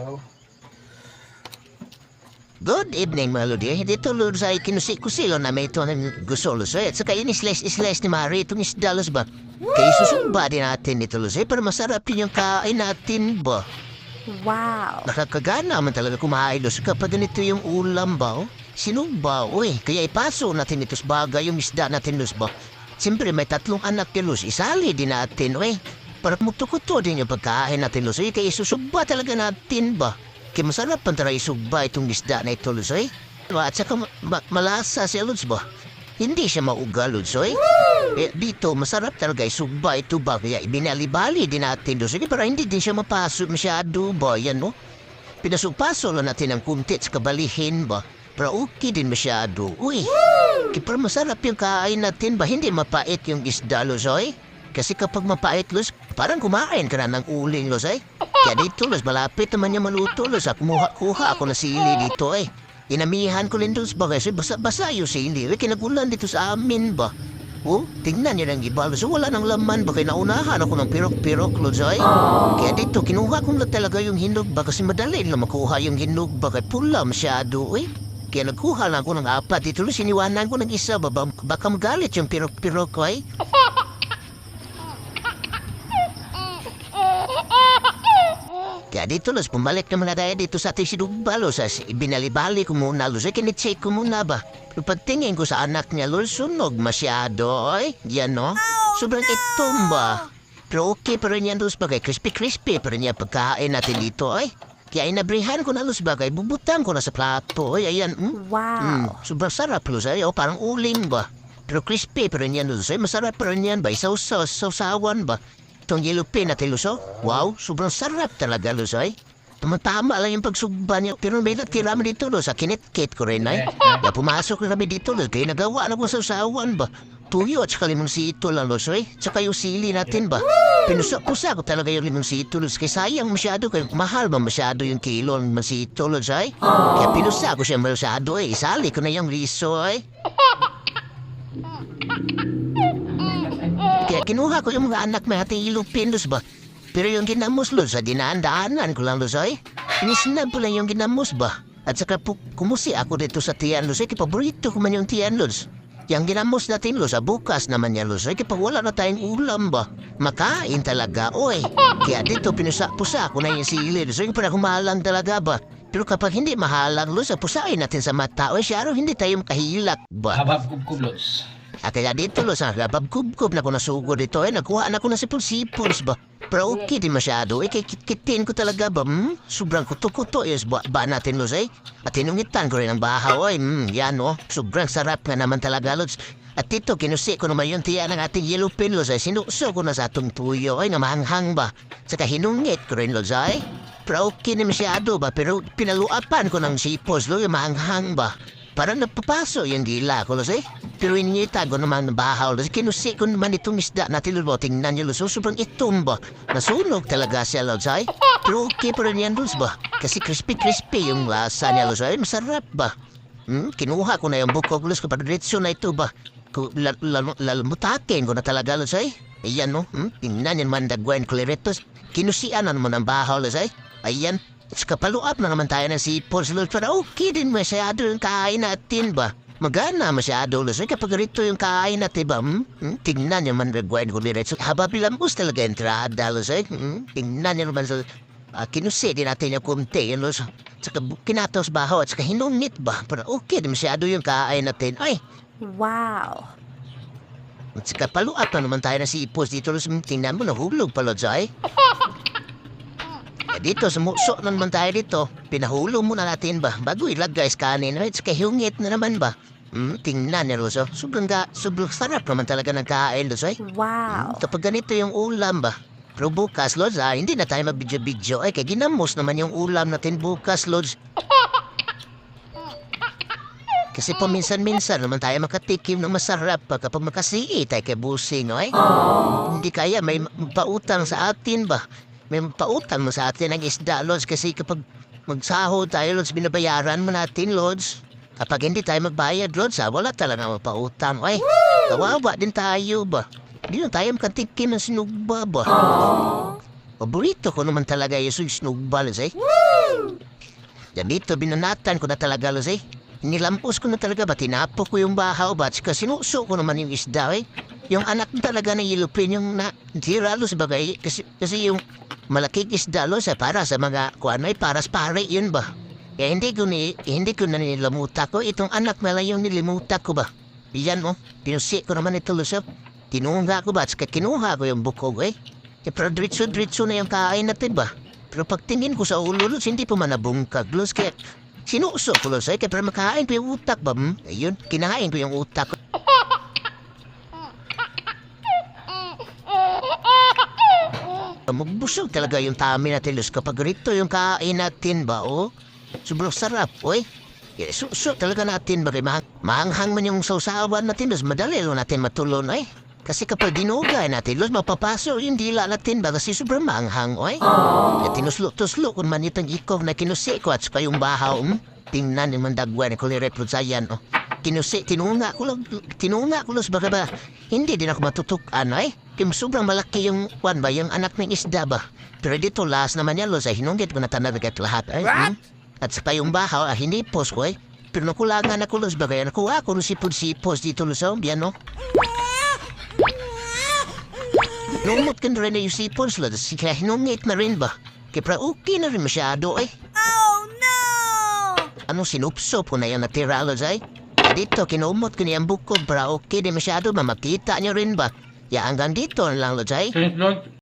araw. Good evening, mga lodi. Dito lord sa kinusi-kusilo na may ito ng gusolos. Eh. At saka in-slice-slice ni Mari itong isdalos ba? Kaya susumba din natin ito, Luz. Eh, para masarap din yung kain natin ba? Wow. Nakakagana man talaga kumain, Luz. Kapag ganito yung ulam ba? Oh? Sinumba, uy. Kaya ipaso natin ito sa bagay yung isda natin, Luz ba? Siyempre, may tatlong anak ni Luz. Isali din natin, uy. Para mutukuto din yung pagkain natin, Luz. Eh, kaya isusumba talaga natin ba? Kaya masarap pa tara isugba itong isda na ito, Luz, eh. At saka ma- ma- malasa siya, Luz ba? Hindi siya maugal, Luz, eh. Dito, masarap talaga isugba ito ba? Kaya ibinalibali din natin. Eh, para hindi din siya mapasok masyado ba? Yan, no? Pinasugpaso lang natin ang kuntit sa kabalihin ba? Para okay din masyado. Uy, kaya para masarap yung kain natin ba? Hindi mapait yung isda, eh. Kasi kapag mapait, Luz, parang kumain ka na ng uling, eh. Kaya dito, Luz, malapit naman niya maluto, Luz. At kumuha-kuha ako ng sili dito, eh. Inamihan ko rin sa bagay. Kasi basa-basa yung sili. Eh, kinagulan dito sa amin ba? Oh, tingnan niyo ng iba. So, wala nang laman ba? Kaya naunahan ako ng pirok-pirok, eh. Kaya dito, kinuha ko na talaga yung hinog ba? Kasi madali lang makuha yung hinog ba? Kaya pula masyado, eh. Kaya nagkuha lang ako ng apat. Dito, siniwanan ko ng isa ba? Ba- Baka magalit yung pirok-pirok eh. Kaya dito, Luz, pumalik naman na tayo dito sa ating sinugbalo. Sa ibinalibali ko muna, Luz. Eh, kinicheck ko muna ba? Pero pagtingin ko sa anak niya, Luz, sunog masyado, eh. Yan, no? Sobrang itom ba? Pero okay pa rin yan, Luz, bagay. Crispy-crispy pa rin yan pagkain natin dito, eh. Kaya inabrihan ko na, Luz, bagay. Bubutang ko na sa plato, eh. Ayan, mm. Mm, Wow. sobrang sarap, Luz. Ay, oh, parang uling ba? Pero crispy pa rin yan, Luz. Ay, masarap pa rin yan ba? Isaw-saw, sausawan ba? Itong yellow pin natin, Luz, oh. Wow, sobrang sarap talaga, Luz, ay. Tama-tama lang yung pagsugba niya. Pero may natira mo dito, Luz. Sa kinit-kit ko rin, ay. Kaya pumasok na kami dito, Luz. Kaya nagawa na ko sa ba? Tuyo at saka limonsito lang, Luz, ay. Tsaka yung sili natin ba? Pinusa-pusa ko talaga yung limonsito, Luz. Kaya sayang masyado. Kaya mahal ba masyado yung kilo ng limonsito, Luz, ay. Kaya pinusa ko siya masyado, ay. Isali ko na yung riso, ay. Kinuha ko yung mga anak may ating ilupin, ba? Pero yung ginamos, Luz, sa dinaan-daanan ko lang, Luz, ay. Inisnab ko lang yung ginamos ba? At saka pu- kumusi ako dito sa tiyan, Luz, ay. Kipaborito ko man yung tiyan, Luz. Yung ginamos natin, Luz, sa bukas naman yan, Luz, ay. Wala na tayong ulam ba? Makain talaga, oy. Kaya dito, pinusa-pusa ko na yung sili, Luz, ay. Para humalang talaga ba? Pero kapag hindi mahalang, Luz, pusain natin sa mata, oy, siya, hindi tayo makahilak ba? Habab kubkublos. At kaya dito lo sa babkub-kub na ko nasugo dito eh. Nakuha na ko na sipon-sipons ba. Pero okay din masyado eh. Kaya kitkitin ko talaga ba. Hmm? Sobrang kuto-kuto yes ba, ba natin los eh. At tinungitan ko rin ang bahaw eh. Hmm, yan oh. Sobrang sarap nga naman talaga los. At dito kinusi ko naman yung tiyan ng ating yellow pin los eh. Sinuso ko na sa atong tuyo ay na mahanghang ba. Saka hinungit ko rin los eh. Pero okay na masyado ba. Pero pinaluapan ko ng sipos lo yung mahanghang ba. Parang napapaso yung dila ko, Los, eh. Pero iningita ko naman ng bahaw, Los. Kinusi ko naman itong isda na tinulo. Tingnan niyo. So, sobrang itom ba? Nasunog talaga siya, Los, ay. Pero okay pa rin yan, Los, ba? Kasi crispy-crispy yung lasa niya, ay. Masarap ba? Hmm? Kinuha ko na yung bukog, Los. Kapag diretso na ito ba? Lalmutakin ko na talaga, Los, ay. Ayan, no? Hmm? Tingnan yan man dagwain kuliretos. Kinusian na naman ang bahaw, Los, ay. Ayan. At kapaluap na naman tayo ng sipos, Lord. Pero okay din masyado yung kain natin ba? Magana masyado, Lord. Kapag rito yung kain natin ba? Hmm? Hmm? Tingnan niyo man nagwain ko diretso. Haba bilambos talaga entrada, Lord. Hmm? Tingnan niyo naman sa... Uh, kinusi din natin yung kumte, Lord. Saka bu- kinatos baho at saka hinungit ba? Pero okay masyado yung kain natin. Ay, Wow. at saka paluap na naman tayo ng sipos dito, Lord. Tingnan mo, nahulog pa, Lord. Eh, dito, sumuso na naman tayo dito. Pinahulong muna natin ba? Bago ilagay sa kanin. Right? Saka hungit na naman ba? Hmm, tingnan niya, Roso. Sobrang, ga, sobrang sarap naman talaga ng kain, Roso. Ay. Wow. Kapag ganito yung ulam ba? Pero bukas, Lods, ah, hindi na tayo magbidyo-bidyo. Ay, kaya ginamos naman yung ulam natin bukas, Lods. Kasi paminsan-minsan naman tayo makatikim ng masarap pa kapag makasii tayo kay busing, ay? Hindi kaya, may pautang sa atin ba? May pautang mo sa atin ng isda, Lods, kasi kapag magsahod tayo, Lods, binabayaran mo natin, Lods. Kapag hindi tayo magbayad, Lods, ah, wala talaga mapautang. Ay, kawawa din tayo ba? Hindi na tayo makatikim ng sinugba ba? Paborito ko naman talaga yung sugsnugba, Luzay. Yan dito, binanatan ko na talaga, Luzay. Nilampos ko na talaga ba, tinapo ko yung bahaw ba, tsaka sinuso ko naman yung isda, eh. Yung anak talaga na yelupin yung na, tira, Luz, bagay, kasi, kasi yung malaking isda, Luz, eh, para sa mga, kuan may paras pare, yun ba? Kaya hindi ko ni, hindi ko na nilamuta ko, itong anak na lang yung nilimuta ko ba? Iyan mo, pinusi ko naman ito, eh. Tinunga ko ba, tsaka kinuha ko yung bukog, eh. Eh, pero diretso-diretso na yung kain natin ba? Pero pagtingin ko sa ulo, Luz, hindi pa man nabungkag, Luz, kaya sinuso ko, Luz, eh, kaya para makain ko yung utak ba? Hmm? Ayun, kinain ko yung utak ko. Magbusog talaga yung tami natin, Luz, kapag rito yung kain natin ba, oh? Sobrang sarap, oy. Suso talaga natin ba, mahang, mahanghang man yung sausawan natin, Luz, madali lang natin matulon, eh. Kasi kapag dinugay natin, Luz, mapapaso yung dila natin ba kasi sobrang maanghang, oy. Eh, tinuslo-tuslo kung man itong ikaw na kinusi ko at saka yung bahaw, hmm? Tingnan yung mandagwan ko lireprosayan, oh. Kinusi, tinuna ko lang, tinuna ko, Luz, baka ba, hindi din ako matutukan, eh. Kim sobrang malaki yung, kwan ba, yung anak ng isda ba. Pero dito, last naman yan, Luz, ay hinunggit ko na tanagat lahat, eh. hmm? At saka yung bahaw, ah, hindi pos ko, eh. Pero nakulangan ako, Luz, bagay, nakuha ko ng sipon-sipos dito, Luz, oh, yan, no? Numot ka na rin na yung sipons, Luz, kaya hinungit na rin ba? Kaya pra okay na rin masyado, eh. Oh no! Ano sinupsop ko na yan natira, Luz, ay? Dito, kinumot ko niyang bukod para okay din masyado, mamakita niyo rin ba? Ya hanggang dito na lang, Luz, ay? Since noon,